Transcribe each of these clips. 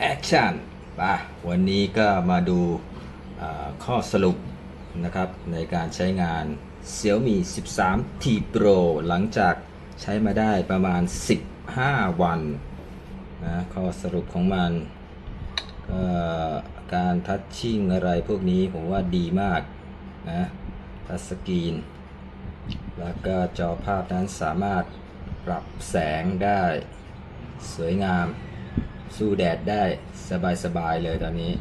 แอคชั่นป่ะวันนี้ก็มาดูข้อสรุปนะครับในการใช้งาน Xiaomi 13 T Pro หลังจากใช้มาได้ประมาณ 15 วันนะข้อสรุปของมันก็การทัชชิ่งอะไรพวกนี้ผมว่าดีมากนะทัชสกรีน แล้วก็จอภาพนั้นสามารถปรับแสงได้สวยงาม สู้แดดได้สบายๆเลยตอนนี้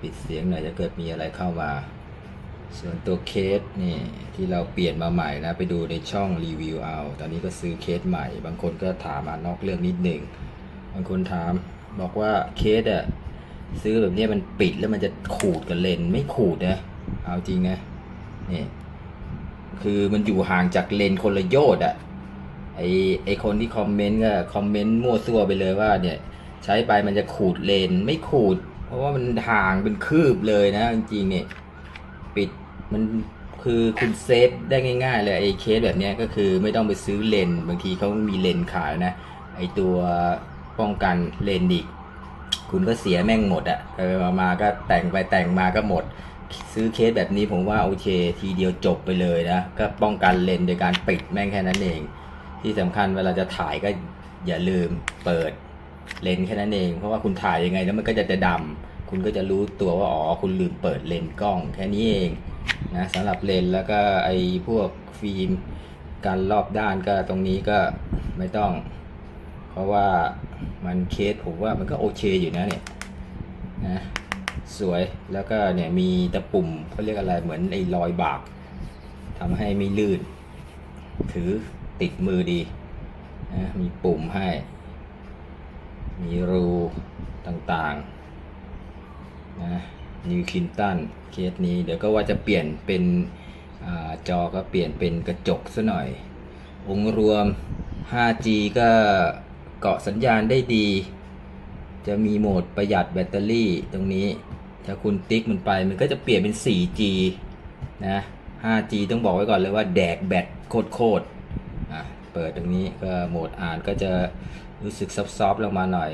ปิดเสียงหน่อยจะเกิดมีอะไรเข้ามา ส่วนตัวเคสนี่ที่เราเปลี่ยนมาใหม่นะไปดูในช่องรีวิวเอา ตอนนี้ก็ซื้อเคสใหม่ บางคนก็ถามมานอกเรื่องนิดหนึ่งบางคนถามบอกว่าเคสอะซื้อแบบนี้มันปิดแล้วมันจะขูดกับเลนไม่ขูดนะเอาจริงนะนี่คือมันอยู่ห่างจากเลนคนละโยชน์อะ ไอไอคนที่คอมเมนต์ก็คอมเมนต์มั่วซั่วไปเลยว่าเนี่ยใช้ไปมันจะขูดเลนไม่ขูด เพราะว่ามันห่างเป็นคืบเลยนะ จริงๆเนี่ยปิดมันคือคุณเซฟได้ง่ายๆเลยไอเคสแบบนี้ก็คือไม่ต้องไปซื้อเลนบางทีเขามีเลนขายนะไอตัวป้องกันเลนอีกคุณก็เสียแม่งหมดอะไปๆมาก็แต่งไปแต่งมาก็หมด ซื้อเคสแบบนี้ผมว่าโอเค ทีเดียวจบไปเลยนะ ก็ป้องกันเลนโดยการปิดแม่งแค่นั้นเอง ที่สำคัญเวลาจะถ่ายก็อย่าลืมเปิดเลนส์แค่นั้นเอง เพราะว่าคุณถ่ายยังไงแล้วมันก็จะจะดำคุณก็จะรู้ตัวว่าอ๋อคุณลืมเปิดเลนส์กล้องแค่นี้เองนะสำหรับเลนส์แล้วก็ไอ้พวกฟิล์มการรอบด้านก็ตรงนี้ก็ไม่ต้อง เพราะว่ามันเคสผมว่ามันก็โอเคอยู่นะเนี่ยนะสวยแล้วก็เนี่ยมีตะปุ่มเขาเรียกอะไรเหมือนไอ้รอยบากทำให้ไม่ลื่นถือ ติดมือดีนะมีปุ่มให้ มีรูต่างๆนะนิวคินตันเคสนี้เดี๋ยวก็ว่าจะเปลี่ยนเป็นอจอก็เปลี่ยนเป็นกระจกซะหน่อย องค์รวม 5G ก็เกาะสัญญาณได้ดี จะมีโหมดประหยัดแบตเตอรี่ตรงนี้ ถ้าคุณติ๊กมันไปมันก็จะเปลี่ยนเป็น 4G นะ 5G ต้องบอกไว้ก่อนเลยว่าแดกแบตโคตรๆ เปิดตรงนี้ก็โหมดอ่านก็จะรู้สึกซอฟๆลงมาหน่อย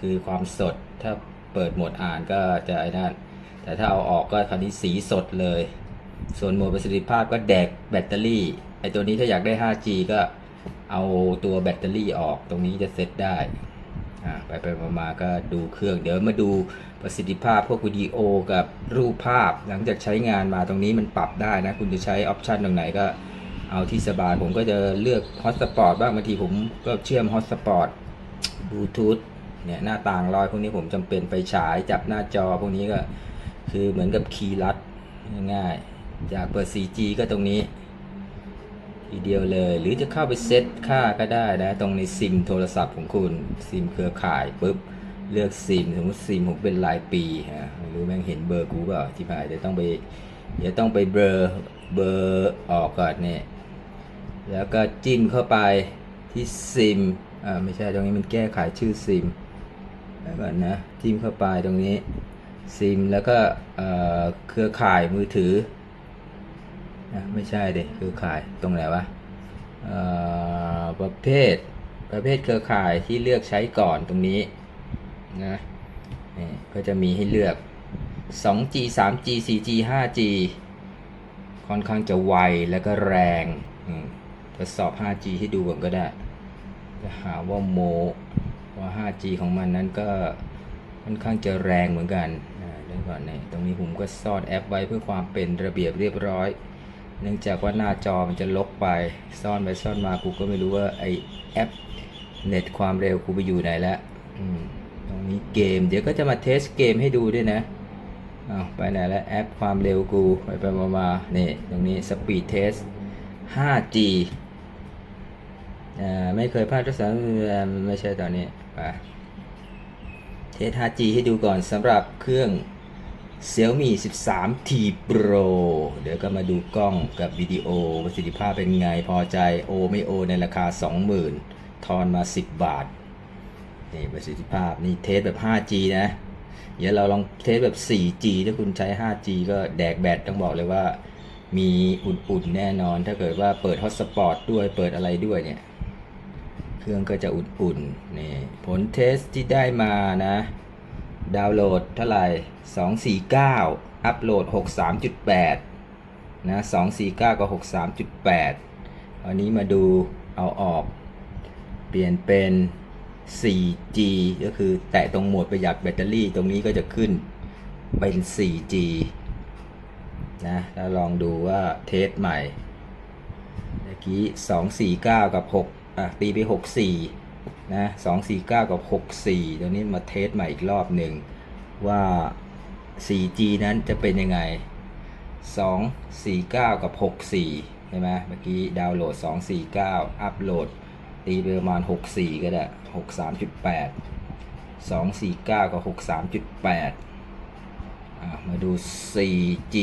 คือความสดถ้าเปิดโหมดอ่านก็จะไอ้นั่นแต่ถ้าเอาออกก็คราวนี้สีสดเลย ส่วนโหมดประสิทธิภาพก็แดกแบตเตอรี่ไอตัวนี้ถ้าอยากได้ 5G ก็เอาตัวแบตเตอรี่ออกตรงนี้จะเซตได้อ่าไปไปมามาก็ดูเครื่อง เดี๋ยวมาดูประสิทธิภาพพวกวิดีโอกับรูปภาพ หลังจากใช้งานมาตรงนี้มันปรับได้นะ คุณจะใช้ออปชันตรงไหนก็ เอาที่สบายผมก็จะเลือกฮอตสปอร์ตบ้างบางทีผมก็เชื่อมฮอตสปอร์ตบลูทูธเนี่ยหน้าต่างลอยพวกนี้ผมจำเป็นไฟฉายจับหน้าจอพวกนี้ก็คือเหมือนกับคีย์ลัดง่ายๆอยากเปิด 4G ก็ตรงนี้ ทีเดียวเลย หรือจะเข้าไปเซตค่าก็ได้นะ ตรงในซิมโทรศัพท์ของคุณซิมเครือข่ายปุ๊บเลือกซิมสมมติซิมผมเป็นรายปีฮะไม่รู้แม่งเห็นเบอร์กูเปล่าที่ผ่านเดี๋ยวต้องไปเดี๋ยวต้องไปเบลอเบอร์ออกก่อนเนี่ย แล้วก็จิ้มเข้าไปที่ซิม อ่าไม่ใช่ตรงนี้มันแก้ไขชื่อซิมแล้วก่อนนะจิ้มเข้าไปตรงนี้ซิมแล้วก็เครือข่ายมือถือนะไม่ใช่เด็เครือข่ายตรงไหนวะอ่อประเภทประเภทเครือข่ายที่เลือกใช้ก่อนตรงนี้นะนี่ก็จะมีให้เลือก 2G 3G 4G 5G ค่อนข้างจะไวแล้วก็แรงอืม ทดสอบ 5G ให้ดูก่อนก็ได้ จะหาว่าโมว่า 5G ของมันนั้นก็ค่อนข้างจะแรงเหมือนกันเดี๋ยวก่อนนี่ตรงนี้ผมก็ซ่อนแอปไว้เพื่อความเป็นระเบียบเรียบร้อย เนื่องจากว่าหน้าจอมันจะลบไปซ่อนไปซ่อนมากูก็ไม่รู้ว่าไอแอปเน็ตความเร็วกูไปอยู่ไหนแล้วตรงนี้เกม เดี๋ยวก็จะมาเทสเกมให้ดูด้วยนะอ้าวไปไหนแล้วแอปความเร็วกู ไปไปมามานี่ตรงนี้สปีดเทส 5G ไม่เคยพลาดทดสอบไม่ใช่ตอนนี้ไปเทส 5G ให้ดูก่อนสำหรับเครื่อง Xiaomi 13 T Pro เดี๋ยวก็มาดูกล้องกับวิดีโอประสิทธิภาพเป็นไงพอใจโอไม่โอในราคา 20,000 ทอนมา 10 บาท นี่ประสิทธิภาพนี่เทสแบบ 5G นะ เดี๋ยวเราลองเทสแบบ 4G ถ้าคุณใช้ 5G ก็แดกแบตต้องบอกเลยว่ามีอุ่นๆแน่นอน ถ้าเกิดว่าเปิดฮอตสปอตด้วยเปิดอะไรด้วยเนี่ย ครื่องก็จะอุ่นๆนี่ผลเทสที่ได้มานะ ดาวน์โหลดเท่าไหร่ 249 อัปโหลด 63.8 นะ 249 กับ 63.8 อันนี้มาดูเอาออก เปลี่ยนเป็น 4G ก็คือแตะตรงโหมดประหยัดแบตเตอรี่ตรงนี้ก็จะขึ้นเป็น 4G นะแล้วลองดูว่าเทสใหม่ เมื่อกี้ 249 กับ 6 อะตีไป 64นะ249 กับ 64ตรงนี้มาเทสใหม่อีกรอบหนึ่งว่า 4G นั้นจะเป็นยังไง 249 กับ 64 ใช่ไหมเมื่อกี้ดาวน์โหลด 249 อัปโหลด ตีไปประมาณ 64 ก็ได้ 63.8 249 กับ 63.8อะมาดู 4G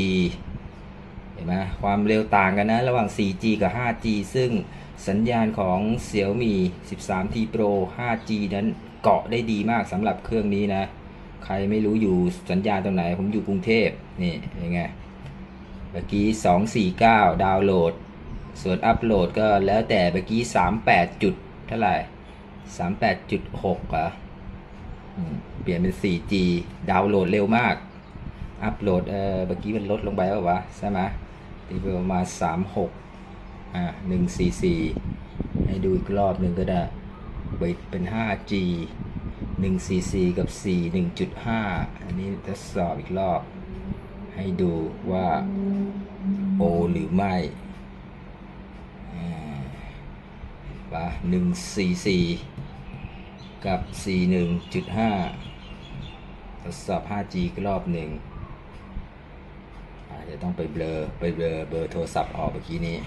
เห็นไหมความเร็วต่างกันนะ ระหว่าง 4G กับ 5G ซึ่ง สัญญาณของ Xiaomi 13T Pro 5G นั้นเกาะได้ดีมากสำหรับเครื่องนี้นะ ใครไม่รู้อยู่สัญญาณตรงไหน ผมอยู่กรุงเทพนี่ยังไงเมื่อกี้ 249 ดาวน์โหลด ส่วนอัปโหลดก็แล้วแต่เมื่อกี้ 38 จุดเท่าไหร่ 38.6เหรออืมเปลี่ยนเป็น 4G ดาวน์โหลดเร็วมาก อัปโหลดเออเมื่อกี้มันลดลงไปแล้ววะใช่ไหมตีไปประมาณสามหก อ่าหนึ่งซีซีให้ดูอีกรอบหนึ่งก็ได้เบิดเป็น 5G 144กับ 4 1.5 อันนี้ทดสอบอีกรอบ ให้ดูว่าโอหรือไม่อ่าปะ144 กับ 41.5 ทดสอบ 5G อีกรอบหนึ่งอาจจะต้องไปเบลอ ไปเบลอเบอร์โทรศัพท์ออกเมื่อกี้นี้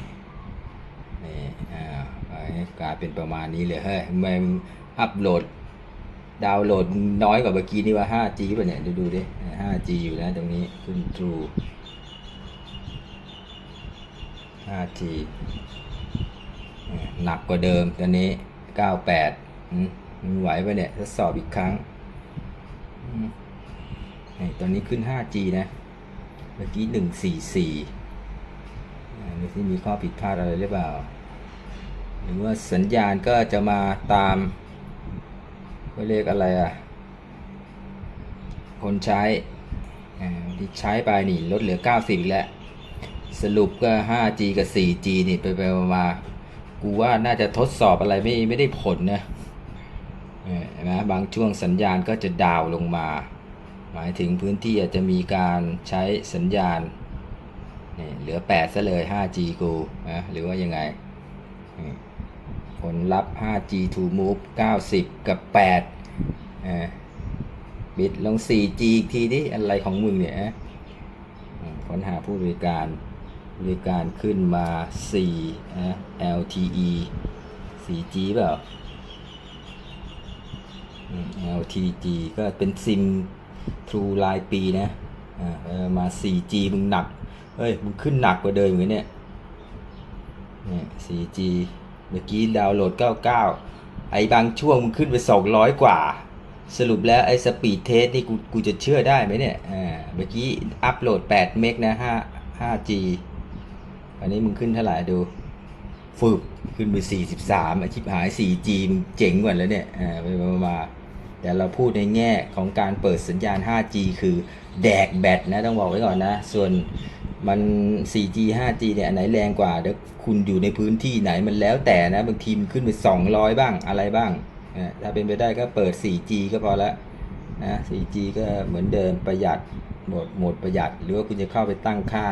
นี่กลายเป็นประมาณนี้เลยเฮ้ยไมมึงอัพโหลด ดาวน์โหลดน้อยกว่าเมื่อกี้นี่ว่า 5G ป่ะเนี่ย ดูดูดิ 5G อยู่นะตรงนี้ขึ้น True 5G หนักกว่าเดิมตอนนี้ 98มันไหวปะเนี่ยทดสอบอีกครั้งนี่ตอนนี้ขึ้น 5G นะ เมื่อกี้ 144อ่าดูที่มีข้อผิดพลาดอะไรหรือเปล่า หรือว่าสัญญาณก็จะมาตามเรียกอะไรอะ คนใช้ที่ใช้ไปนี่ลดเหลือ 90อีกแล้ว สรุปก็ 5G กับ 4G นี่ไปไปมากูว่าน่าจะทดสอบอะไรไม่ไม่ได้ผลนะเห็นไหมบางช่วงสัญญาณก็จะดาวน์ลงมา หมายถึงพื้นที่อาจจะมีการใช้สัญญาณนี่เหลือ 8 ซะเลย 5G กูนะหรือว่ายังไง ลลัพธ์ 5G to move 90 กับ8บิดลง 4G อีกทีดิอะไรของมึงเนี่ยค้นหาผู้บริการบริการขึ้นมา4นะ LTE 4G เปล่า LTG ก็เป็นซิม True รายปีนะมา 4G มึงหนัก เฮ้ย มึงขึ้นหนักกว่าเดิมเหมือนเนี่ย เนี่ย 4G เมื่อกี้ดาวน์โหลด 99 ไอ้บางช่วงมึงขึ้นไป 200 กว่า สรุปแล้วไอ้สปีดเทสนี่กูกูจะเชื่อได้ไหมเนี่ยอ่าเมื่อกี้อัปโหลด 8 เมกนะ 5 5G อันนี้มึงขึ้นเท่าไหร่ดูฝึกขึ้นไป 43อาชิบหาย 4G มันเจ๋งกว่าแล้วเนี่ยอ่าไปมามาแต่เราพูดในแง่ของการเปิดสัญญาณ 5G คือแดกแบตนะต้องบอกไว้ก่อนนะ ส่วน มัน 4G 5G เนี่ยอันไหนแรงกว่าเดี๋ยวคุณอยู่ในพื้นที่ไหนมันแล้วแต่นะ บางทีมันขึ้นไป 200 บ้างอะไรบ้างอ่าถ้าเป็นไปได้ก็เปิด 4G ก็พอละนะ 4G ก็เหมือนเดิมประหยัดโหมดโหมดประหยัด หรือว่าคุณจะเข้าไปตั้งค่า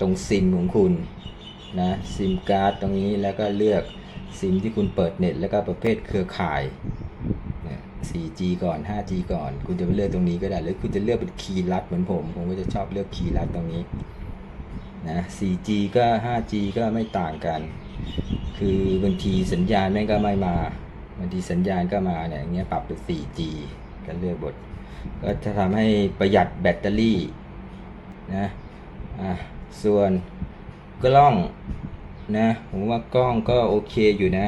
ตรงซิมของคุณนะซิมการ์ดตรงนี้แล้วก็เลือกซิมที่คุณเปิดเน็ต แล้วก็ประเภทเครือข่ายนะ 4G ก่อน 5G ก่อน คุณจะไปเลือกตรงนี้ก็ได้ หรือคุณจะเลือกเป็นคีย์ลัดเหมือนผม ผมก็จะชอบเลือกคีย์ลัดตรงนี้ นะ 4G ก็ 5G ก็ไม่ต่างกัน คือบางทีสัญญาณแม่งก็ไม่มาบางทีสัญญาณก็มาเนี่ยอย่างเงี้ยปรับเป็น 4G ก็เลือกบท ก็จะทำให้ประหยัดแบตเตอรี่นะอะส่วนกล้องนะผมว่ากล้องก็โอเคอยู่นะ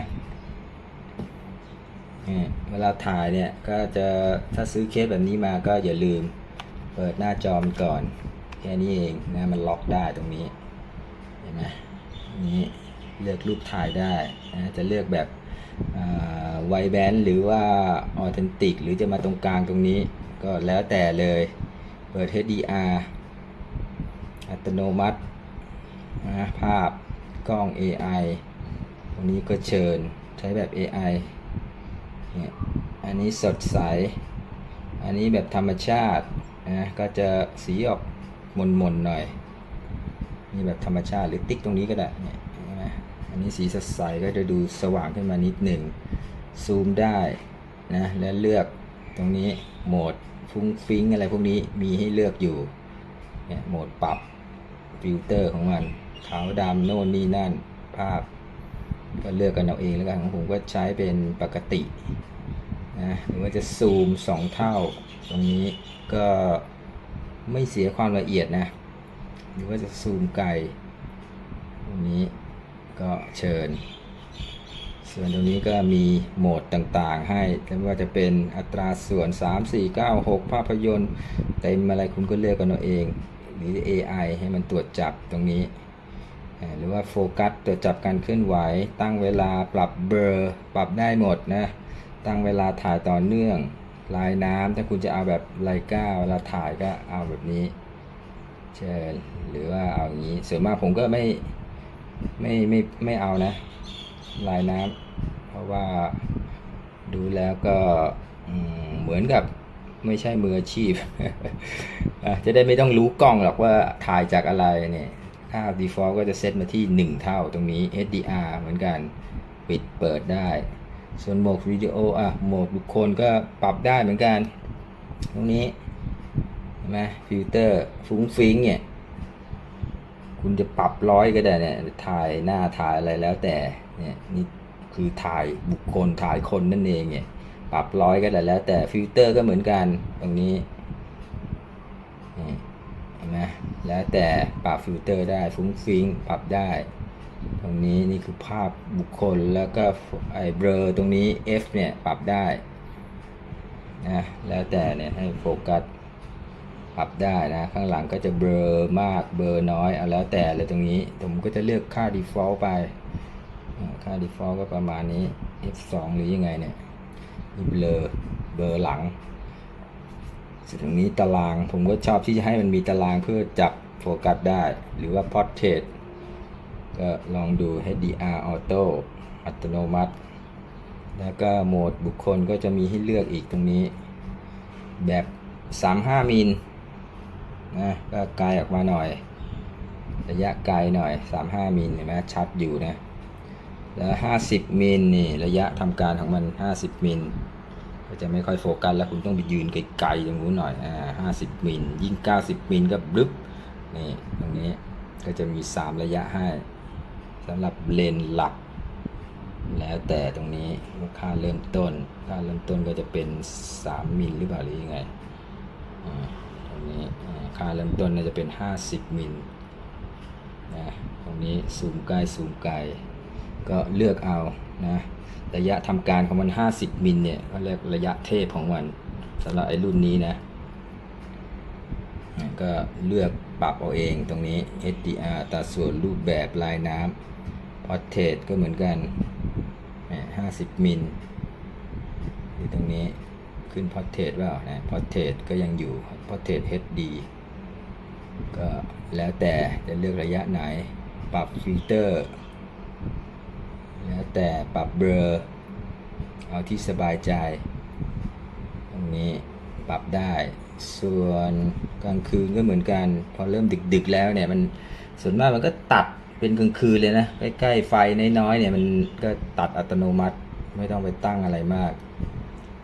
เนี่ยเวลาถ่ายเนี่ยก็จะถ้าซื้อเคสแบบนี้มาก็อย่าลืมเปิดหน้าจอมนก่อน แค่นี้เองนะมันล็อกได้ตรงนี้เห็นไหมนี้เลือกรูปถ่ายได้นะจะเลือกแบบไวแบนหรือว่าออเทนติกหรือจะมาตรงกลางตรงนี้ ก็แล้วแต่เลยเปิด HDR อัตโนมัตินะภาพกล้อง AI ตรงนี้ก็เชิญใช้แบบ AI เนี่ยอันนี้สดใส อันนี้แบบธรรมชาตินะก็จะสีออก มนๆหน่อยนี่แบบธรรมชาติหรือติ๊กตรงนี้ก็ได้เนี่ยอันนี้สีสดใสก็จะดูสว่างขึ้นมานิดหนึ่งซูมได้นะและเลือกตรงนี้โหมดฟุ้งฟิ้งอะไรพวกนี้มีให้เลือกอยู่เนี่ยโหมดปรับฟิลเตอร์ของมันขาวดำโน่นนี่นั่นภาพ ก็เลือกกันเอาเองแล้วกันของผมก็ใช้เป็นปกตินะหรือว่าจะซูม 2 เท่า ตรงนี้ก็ ไม่เสียความละเอียดนะ หรือว่าจะซูมไกลตรงนี้ก็เชิญ ส่วนตรงนี้ก็มีโหมดต่างๆ ให้ไม่ว่าจะเป็นอัตราส่วน 3 4 9 6 ภาพยนตร์เต็มอะไรคุณก็เลือกกันเอาเอง หรือ AI ให้มันตรวจจับตรงนี้ หรือว่าโฟกัสตรวจจับการเคลื่อนไหว ตั้งเวลาปรับเบลอปรับได้หมดนะ ตั้งเวลาถ่ายต่อเนื่อง ลายน้ำถ้าคุณจะเอาแบบไลกาเวลาถ่ายก็เอาแบบนี้เชิญหรือว่าเอาอย่างนี้ส่วนมากผมก็ไม่ไม่ไม่ไม่เอานะ ลายน้ำเพราะว่าดูแล้วก็เหมือนกับไม่ใช่มืออาชีพ จะได้ไม่ต้องรู้กล้องหรอกว่าถ่ายจากอะไรเนี่ยค่า default ก็จะเซตมาที่ 1 เท่าตรงนี้ HDR เหมือนกัน ปิดเปิดได้ ส่วนโหมดวิดีโออะโหมดบุคคลก็ปรับได้เหมือนกัน ตรงนี้เห็นไหมฟิลเตอร์ฟุ้งฟิ้งเนี่ยคุณจะปรับร้อยก็ได้เนี่ยถ่ายหน้าถ่ายอะไรแล้วแต่เนี่ยนี่คือถ่ายบุคคลถ่ายคนนั่นเองเนี่ยปรับร้อยก็ได้แล้วแต่ฟิลเตอร์ก็เหมือนกันตรงนี้เห็นไหมแล้วแต่ปรับฟิลเตอร์ได้ฟุ้งฟิ้งปรับได้ ตรงนี้นี่คือภาพบุคคลแล้วก็ไอ้เบลอตรงนี้ F เนี่ยปรับได้นะแล้วแต่เนี่ยให้โฟกัสปรับได้นะข้างหลังก็จะเบลอมากเบลอน้อยเอาแล้วแต่เลยตรงนี้ผมก็จะเลือกค่า default ไปค่า default ก็ประมาณนี้ F2 หรือยังไงเนี่ยนี่เบลอเบลอหลังส่วนตรงนี้ตารางผมก็ชอบที่จะให้มันมีตารางเพื่อจับโฟกัสได้ หรือว่า portrait ก็ลองดู HDR Auto อัตโนมัติ แล้วก็โหมดบุคคลก็จะมีให้เลือกอีกตรงนี้ แบบ 35 มิลนะก็ไกลออกมาหน่อย ระยะไกลหน่อย 35 มิลเห็นไหมชัดอยู่นะ แล้ว 50 มิลนี่ระยะทำการของมัน 50 มิลก็จะไม่ค่อยโฟกัสแล้วคุณต้องไปยืนไกลๆตรงนู้นหน่อยอ่า50 มิลยิ่ง 90 มิลก็บลึบนี่ตรงนี้ก็จะมี 3 ระยะให้ สำหรับเลนหลัก แล้วแต่ตรงนี้ค่าเริ่มต้น ค่าเริ่มต้นก็จะเป็น 3 มิลหรือเปล่าหรือยังไงตรงนี้ค่าเริ่มต้นน่าจะเป็น 50 มิลนะตรงนี้ซูมใกล้ซูมไกลก็เลือกเอานะระยะทำการของมัน 50 มิลเนี่ยก็เรียกระยะเทพของมันสำหรับไอ้รุ่นนี้นะก็เลือกปรับเอาเองตรงนี้ HDR ตัดส่วนรูปแบบลายน้ำ Portrait ก็เหมือนกันอ่า50มิลอยู่ตรงนี้ขึ้น Portrait ว่านะ Portrait ก็ยังอยู่ Portrait HD ก็แล้วแต่จะเลือกระยะไหน ปรับฟิลเตอร์ แล้วแต่ปรับเบลอเอาที่สบายใจ ตรงนี้ปรับได้ ส่วนกลางคืนก็เหมือนกัน พอเริ่มดึกๆแล้วเนี่ยมันส่วนมากมันก็ตัด เป็นกลางคืนเลยนะ ใกล้ๆไฟน้อยๆเนี่ยมันก็ตัดอัตโนมัติไม่ต้องไปตั้งอะไรมาก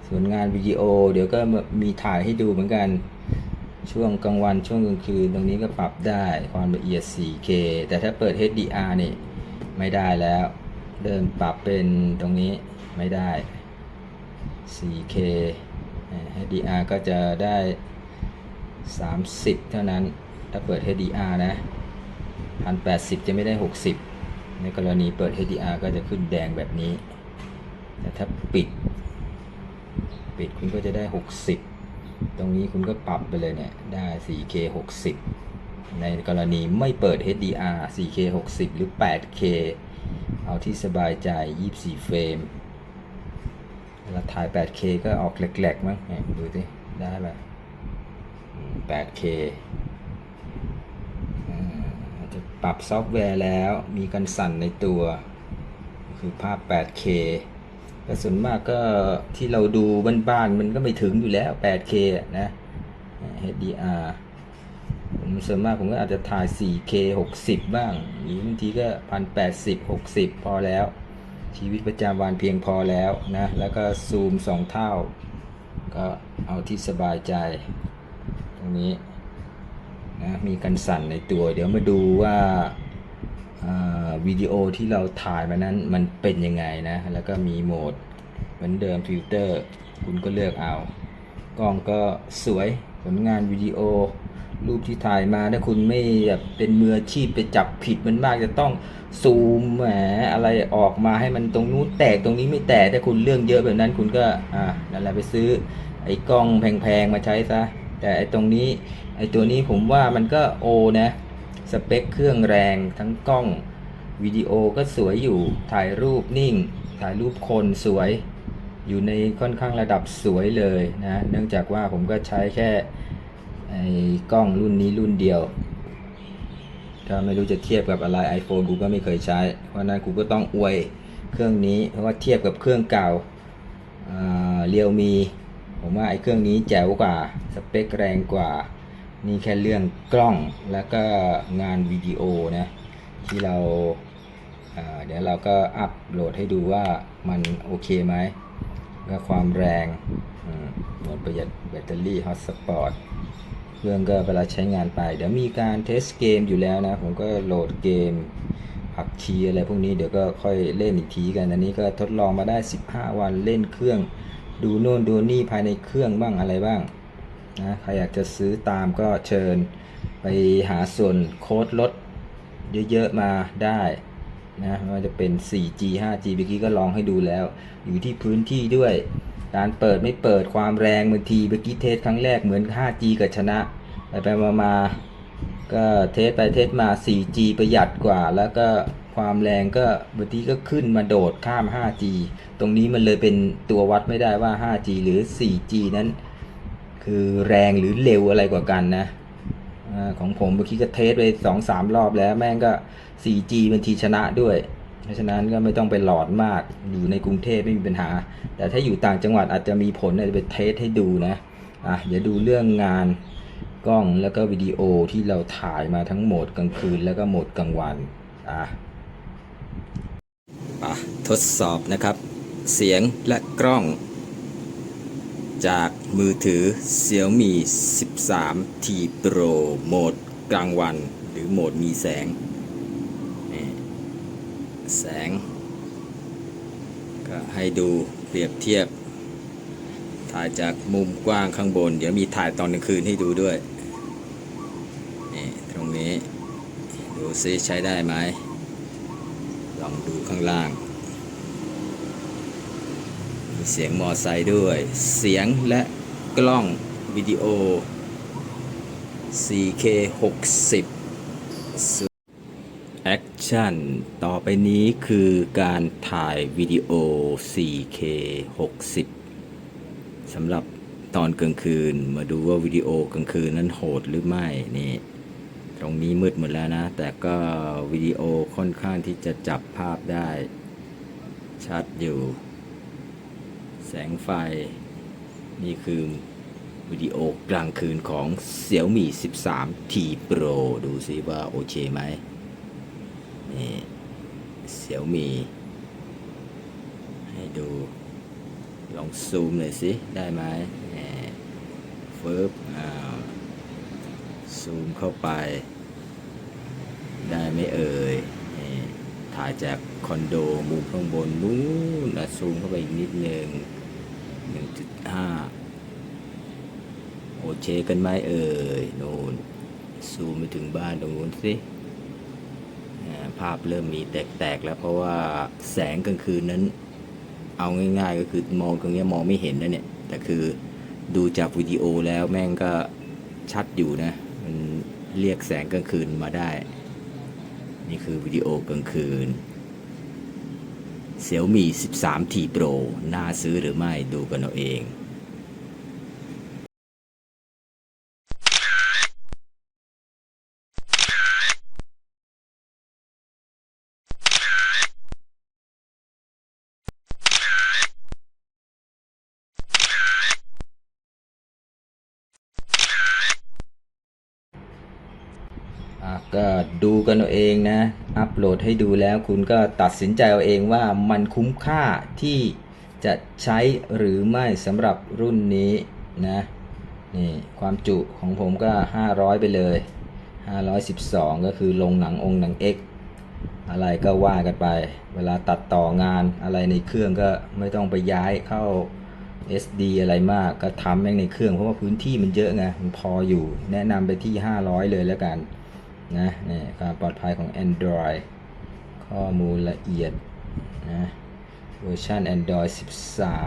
ส่วนงานวิดีโอ เดี๋ยวก็มีถ่ายให้ดูเหมือนกันช่วงกลางวันช่วงกลางคืนตรงนี้ก็ปรับได้ความละเอียด 4K แต่ถ้าเปิด HDR นี่ไม่ได้แล้วเริ่มปรับเป็นตรงนี้ไม่ได้ 4KHDR ก็จะได้ 30 เท่านั้นถ้าเปิด HDR นะ 1080 จะไม่ได้ 60 ในกรณีเปิด HDR ก็จะขึ้นแดงแบบนี้ แต่ถ้าปิด ปิดคุณก็จะได้ 60 ตรงนี้คุณก็ปรับไปเลยเนี่ย ได้ 4K 60 ในกรณีไม่เปิด HDR 4K 60 หรือ 8K เอาที่สบายใจ 24 เฟรมเวลาถ่าย 8K ก็ออกแหลกๆมั้งเนี่ยดูสิได้ไหม 8K ปรับซอฟต์แวร์แล้วมีกันสั่นในตัว คือภาพ 8K แต่ส่วนมากก็ที่เราดูบ้านๆมันก็ไม่ถึงอยู่แล้ว 8K นะ HDR ผมส่วนมากผมก็อาจจะถ่าย 4K 60 บ้าง หรือบางทีก็ 1080 60 พอแล้ว ชีวิตประจำวันเพียงพอแล้วนะ แล้วก็ซูม 2 เท่า ก็เอาที่สบายใจ ตรงนี้ นะมีกันสั่นในตัว เดี๋ยวมาดูว่าาวิดีโอที่เราถ่ายมานั้นมันเป็นยังไงนะ แล้วก็มีโหมดเหมือนเดิมฟิลเตอร์คุณก็เลือกเอา กล้องก็สวยผลงานวิดีโอ รูปที่ถ่ายมาถ้าคุณไม่แบบเป็นมืออาชีพไปจับผิดมันมากจะต้องซูมแหมอะไรออกมาให้มันตรงนู้นแตกตรงนี้ไม่แตกถ้าคุณเรื่องเยอะแบบนั้นคุณก็อ่านั่นแหละไปซื้อไอ้กล้องแพงๆมาใช้ซะ แต่ไอตรงนี้ไอตัวนี้ผมว่ามันก็โอนะสเปคเครื่องแรงทั้งกล้องวิดีโอก็สวยอยู่ถ่ายรูปนิ่ง ถ่ายรูปคนสวยอยู่ในค่อนข้างระดับสวยเลยนะ เนื่องจากว่าผมก็ใช้แค่ไอ้กล้องรุ่นนี้รุ่นเดียวก็ไม่รู้จะเทียบกับอะไร iPhone กูก็ไม่เคยใช้ เพราะฉะนั้นกูก็ต้องอวยเครื่องนี้เพราะว่าเทียบกับเครื่องเก่าเรียวมี ผมว่าไอ้เครื่องนี้แจ๋วกว่า สเปคแรงกว่า นี่แค่เรื่องกล้องแล้วก็งานวิดีโอนะ ที่เราาเดี๋ยวเราก็อัปโหลดให้ดูว่ามันโอเคไหมก็ความแรงหมดประหยัดแบตเตอรี่ฮอตสปอร์ตเครื่องก็เวลาใช้งานไป เดี๋ยวมีการเทสเกมอยู่แล้วนะ ผมก็โหลดเกมผักชีอะไรพวกนี้เดี๋ยวก็ค่อยเล่นอีกทีกัน อันนี้ก็ทดลองมาได้ 15 วันเล่นเครื่อง ดูโน่นดูนี่ภายในเครื่องบ้างอะไรบ้างนะใครอยากจะซื้อตามก็เชิญไปหาส่วนโค้ดลดเยอะๆมาได้นะไม่ว่าจะเป็น 4G 5G เมื่อกี้ก็ลองให้ดูแล้ว อยู่ที่พื้นที่ด้วย การเปิดไม่เปิดความแรงบางทีเมื่อกี้เทสครั้งแรกเหมือน 5G กับชนะ ไปไปมามาก็เทสไปเทสมา 4G ประหยัดกว่าแล้วก็ ความแรงก็บางทีก็ขึ้นมาโดดข้าม 5G ตรงนี้มันเลยเป็นตัววัดไม่ได้ว่า 5G หรือ 4G นั้น คือแรงหรือเร็วอะไรกว่ากันนะของผมเมื่อกี้ก็เทสไปสองสามรอบแล้วแม่งก็ 4G บางทีชนะด้วย เพราะฉะนั้นก็ไม่ต้องไปหลอดมากอยู่ในกรุงเทพไม่มีปัญหา แต่ถ้าอยู่ต่างจังหวัดอาจจะมีผลอาจจะไปเทสให้ดูนะอะเดี๋ยวดูเรื่องงานกล้องแล้วก็วิดีโอที่เราถ่ายมาทั้งโหมดกลางคืนแล้วก็โหมดกลางวันอะ ทดสอบนะครับ เสียงและกล้อง จากมือถือ Xiaomi 13 T Pro โหมดกลางวัน หรือโหมดมีแสง แสง ก็ให้ดูเปรียบเทียบ ถ่ายจากมุมกว้างข้างบน เดี๋ยวมีถ่ายตอนกลางคืนให้ดูด้วย นี่ ตรงนี้ ดูซิใช้ได้ไหม องดูข้างล่าง มีเสียงมอไซค์ด้วย เสียงและกล้องวิดีโอ 4K 60แอคชั่น ต่อไปนี้คือการถ่ายวิดีโอ 4K 60สำหรับตอนกลางคืน มาดูว่าวิดีโอกลางคืนนั้นโหดหรือไม่นี่ ตรงนี้มืดหมดแล้วนะ แต่ก็วิดีโอค่อนข้างที่จะจับภาพได้ ชัดอยู่ แสงไฟ นี่คือวิดีโอกลางคืนของ Xiaomi 13 T Pro ดูซิว่าโอเคไหมนี่ Xiaomi ให้ดู ลองซูมหน่อยสิ ได้ไหมเฟิบอ้า ซูมเข้าไป ได้ไหมเอ่ยถ่ายจากคอนโดมุมข้างบนนู้นนะซูมเข้าไปอีกนิดหนึ่ง1.5 โอเคกันไหมเอ่ยนูนซูมไปถึงบ้านตรงนู้นสิภาพเริ่มมีแตกๆแล้วเพราะว่าแสงกลางคืนนั้น เอาง่ายๆก็คือมองตรงนี้มองไม่เห็นนะเนี่ย แต่คือดูจากวิดีโอแล้วแม่งก็ชัดอยู่นะ มันเรียกแสงกลางคืนมาได้ นี่คือวิดีโอกลางคืน Xiaomi 13T Pro น่าซื้อหรือไม่ดูกันเอาเอง อะ ก็ดูกันเอาเองนะ อัปโหลดให้ดูแล้วคุณก็ตัดสินใจเอาเองว่ามันคุ้มค่าที่จะใช้หรือไม่สำหรับรุ่นนี้นะนี่ความจุของผมก็ 500 ไปเลย 512 ก็คือลงหนังองค์หนัง X อะไรก็ว่ากันไป เวลาตัดต่องานอะไรในเครื่องก็ไม่ต้องไปย้ายเข้า SD อะไรมากก็ทำแม่งในเครื่องเพราะว่าพื้นที่มันเยอะไงมันพออยู่ แนะนำไปที่ 500 เลยแล้วกัน นะนี่การปลอดภัยของ Android ข้อมูลละเอียดนะเวอร์ชัน Android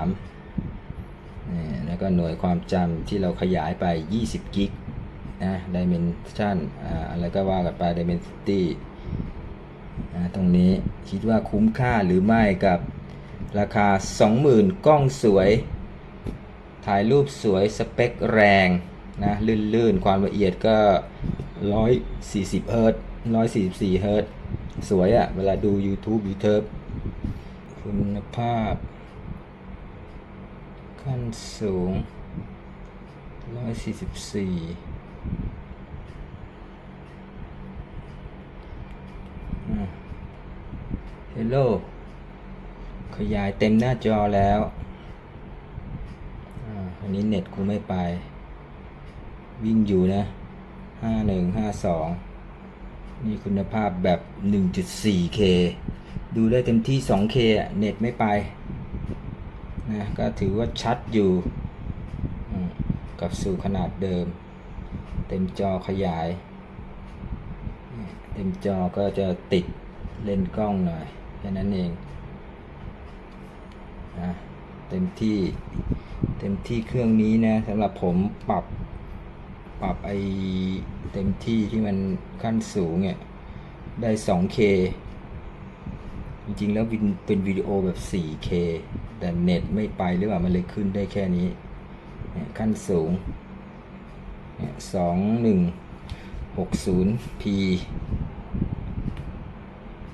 13นี่แล้วก็หน่วยความจำที่เราขยายไป 20 กิกนะ Dimension อ่าอะไรก็ว่ากันไป Dimensity นะตรงนี้คิดว่าคุ้มค่าหรือไม่กับราคา 20,000 กล้องสวย ถ่ายรูปสวยสเปคแรงนะลื่นๆ ความละเอียดก็ 140เฮิร์ต144เฮิร์ตสวยอะ่ะ เวลาดู YouTube YouTube คุณภาพ ขั้นสูง144เฮลโลขยายเต็มหน้าจอแล้วอันนี้เน็ตกูไม่ไป วิ่งอยู่นะ ห้าหนึ่งห้าสองนี่คุณภาพแบบ 1.4K ดูได้เต็มที่ 2K เน็ตไม่ไปนะก็ถือว่าชัดอยู่กับสู่ขนาดเดิม เต็มจอขยาย เต็มจอก็จะติดเลนกล้องหน่อยแค่นั้นเองนะเต็มที่เต็มที่เครื่องนี้นะสำหรับผมปรับ ปรับไอเต็มที่ที่มันขั้นสูงเนี่ยได้ 2K จริงๆ แล้ววินเป็นวิดีโอแบบ 4K แต่เน็ตไม่ไปหรือเปล่ามันเลยขึ้นได้แค่นี้ ขั้นสูงเนี่ยสองหนึ่งหกศูนย์ P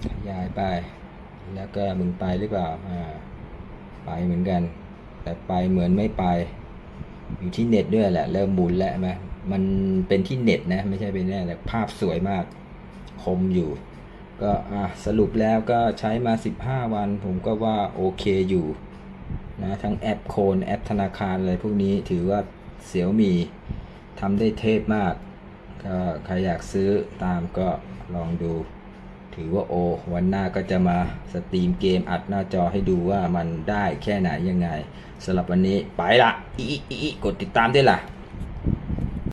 ขยายไป แล้วก็มึงไปหรือเปล่า อ่า ไปเหมือนกัน แต่ไปเหมือนไม่ไป อยู่ที่เน็ตด้วยแหละ เริ่มหมุนแล้วไหม มันเป็นที่เน็ตนะ ไม่ใช่เป็นแน่แต่ภาพสวยมาก คมอยู่ ก็อะสรุปแล้วก็ใช้มา 15 วัน ผมก็ว่าโอเคอยู่นะทั้งแอปโคนแอปธนาคารอะไรพวกนี้ถือว่าเสี่ยวมีทำได้เทพมาก ก็ใครอยากซื้อตามก็ลองดู ถือว่าโอ วันหน้าก็จะมาสตรีมเกมอัดหน้าจอให้ดูว่ามันได้แค่ไหนยังไงสำหรับวันนี้ไปละอีอีอีกดติดตามด้วยล่ะ